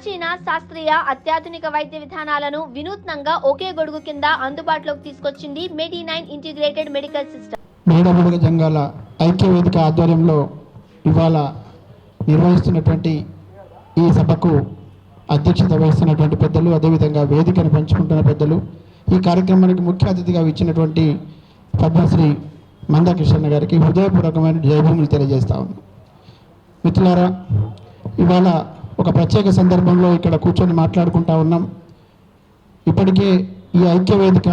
ప్రాచీన శాస్త్రీయ అత్యాధునిక వైద్య విధానాలను వినూత్నంగా ఒకే గొడుగు కింద అందుబాటులోకి తీసుకొచ్చింది Medi nine integrated medical system. మేడబుడుగ జంగాల ఐక్య వేదిక ఆధ్వర్యంలో ఇవాళ నిర్వహిస్తున్నటువంటి ఈ సభకు అధ్యక్షత వహిస్తున్నటువంటి పెద్దలు అదేవిధంగా వేదికను పంచుకుంటున్న పెద్దలు ఈ కార్యక్రమానికి ముఖ్య అతిథిగా ఇచ్చినటువంటి పద్మశ్రీ మందాకృష్ణ గారికి హృదయపూర్వకమైన జయభూములు తెలియజేస్తా ఉన్నాం. మిత్రులారా ఇవాళ ఒక ప్రత్యేక సందర్భంలో ఇక్కడ కూర్చొని మాట్లాడుకుంటా ఉన్నాం. ఇప్పటికే ఈ ఐక్య వేదిక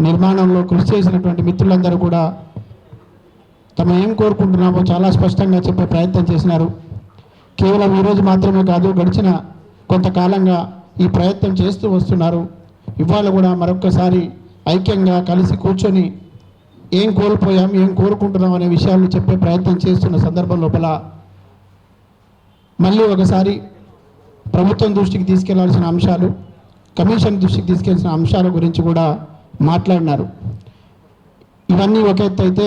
నిర్మాణంలో కృషి చేసినటువంటి మిత్రులందరూ కూడా తమ ఏం కోరుకుంటున్నామో చాలా స్పష్టంగా చెప్పే ప్రయత్నం చేసినారు. కేవలం ఈరోజు మాత్రమే కాదు గడిచిన కొంతకాలంగా ఈ ప్రయత్నం చేస్తూ వస్తున్నారు. ఇవాళ కూడా మరొక్కసారి ఐక్యంగా కలిసి కూర్చొని ఏం కోల్పోయాం ఏం కోరుకుంటున్నాం అనే విషయాలను చెప్పే ప్రయత్నం చేస్తున్న సందర్భం లోపల మళ్ళీ ఒకసారి ప్రభుత్వం దృష్టికి తీసుకెళ్ళాల్సిన అంశాలు కమిషన్ దృష్టికి తీసుకెళ్ళాల్సిన అంశాల గురించి కూడా మాట్లాడినారు. ఇవన్నీ ఒక ఎత్తు అయితే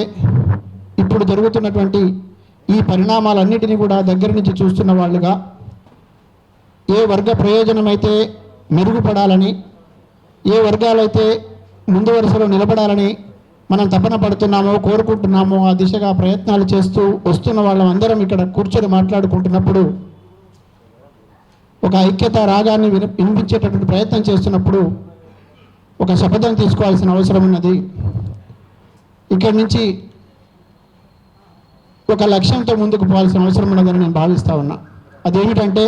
ఇప్పుడు జరుగుతున్నటువంటి ఈ పరిణామాలన్నిటినీ కూడా దగ్గర నుంచి చూస్తున్న వాళ్ళుగా ఏ వర్గ ప్రయోజనం అయితే మెరుగుపడాలని ఏ వర్గాలైతే ముందు వరుసలో నిలబడాలని మనం తపన పడుతున్నామో కోరుకుంటున్నామో ఆ దిశగా ప్రయత్నాలు చేస్తూ వస్తున్న వాళ్ళం అందరం ఇక్కడ కూర్చొని మాట్లాడుకుంటున్నప్పుడు ఒక ఐక్యత రాగాన్ని విని వినిపించేటటువంటి ప్రయత్నం చేస్తున్నప్పుడు ఒక శపథం తీసుకోవాల్సిన అవసరం ఉన్నది. ఇక్కడి నుంచి ఒక లక్ష్యంతో ముందుకు పోవాల్సిన అవసరం ఉన్నదని నేను భావిస్తూ ఉన్నా. అదేమిటంటే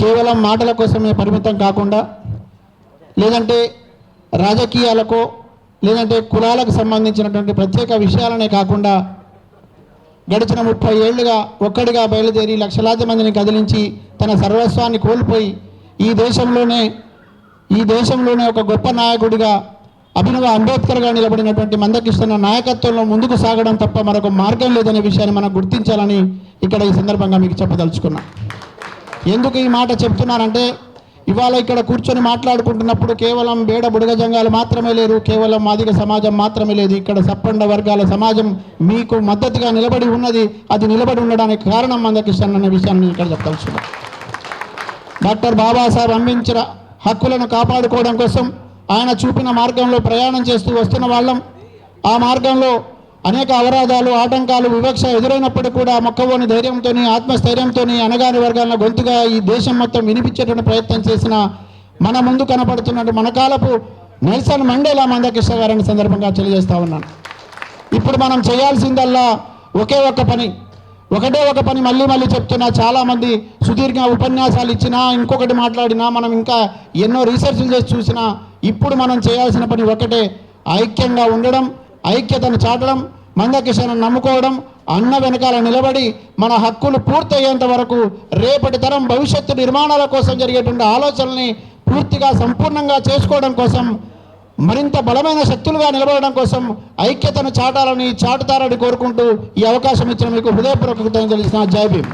కేవలం మాటల కోసమే పరిమితం కాకుండా లేదంటే రాజకీయాలకో లేదంటే కులాలకు సంబంధించినటువంటి ప్రత్యేక విషయాలనే కాకుండా గడిచిన ముప్పై ఏళ్ళుగా ఒక్కడిగా బయలుదేరి లక్షలాది మందిని కదిలించి తన సర్వస్వాన్ని కోల్పోయి ఈ దేశంలోనే ఈ దేశంలోనే ఒక గొప్ప నాయకుడిగా అభినవ అంబేద్కర్గా నిలబడినటువంటి మందకృష్ణ నాయకత్వంలో ముందుకు సాగడం తప్ప మరొక మార్గం లేదనే విషయాన్ని మనం గుర్తించాలని ఇక్కడ ఈ సందర్భంగా మీకు చెప్పదలుచుకున్నా. ఎందుకు ఈ మాట చెప్తున్నానంటే ఇవాళ ఇక్కడ కూర్చొని మాట్లాడుకుంటున్నప్పుడు కేవలం బేడ బుడగ జంగాలు మాత్రమే లేరు కేవలం మాదిగ సమాజం మాత్రమే లేదు. ఇక్కడ సప్పండ వర్గాల సమాజం మీకు మద్దతుగా నిలబడి ఉన్నది. అది నిలబడి ఉండడానికి కారణం మందకృష్ణ అనే విషయాన్ని ఇక్కడ చెప్పదలుచుకున్నాం డాక్టర్ బాబాసాహెబ్ అంబేద్కర్ హక్కులను కాపాడుకోవడం కోసం ఆయన చూపిన మార్గంలో ప్రయాణం చేస్తూ వస్తున్న వాళ్ళం. ఆ మార్గంలో అనేక అవరాధాలు ఆటంకాలు వివక్ష ఎదురైనప్పుడు కూడా మొక్కవోని ధైర్యంతో ఆత్మస్థైర్యంతో అనగాని వర్గాల గొంతుగా ఈ దేశం మొత్తం వినిపించేటువంటి ప్రయత్నం చేసిన మన ముందు కనపడుతున్నట్టు మన కాలపు నెల్సన్ మండేలా మందకృష్ణ గారిని సందర్భంగా తెలియజేస్తా ఉన్నాను. ఇప్పుడు మనం చేయాల్సిందల్లా ఒకే ఒక్క పని ఒకటే ఒక పని మళ్ళీ మళ్ళీ చెప్తున్నా చాలామంది సుదీర్ఘ ఉపన్యాసాలు ఇచ్చినా ఇంకొకటి మాట్లాడినా మనం ఇంకా ఎన్నో రీసెర్చ్లు చేసి చూసినా ఇప్పుడు మనం చేయాల్సిన పని ఒకటే ఐక్యంగా ఉండడం ఐక్యతను చాటడం మందకిషను నమ్ముకోవడం అన్న వెనకాల నిలబడి మన హక్కులు పూర్తయ్యేంత వరకు రేపటి తరం భవిష్యత్తు నిర్మాణాల కోసం జరిగేటువంటి ఆలోచనల్ని పూర్తిగా సంపూర్ణంగా చేసుకోవడం కోసం మరింత బలమైన శక్తులుగా నిలబడడం కోసం ఐక్యతను చాటాలని చాటుతారని కోరుకుంటూ ఈ అవకాశం ఇచ్చిన మీకు హృదయపూర్వక తెలిసిన జై భీమ్.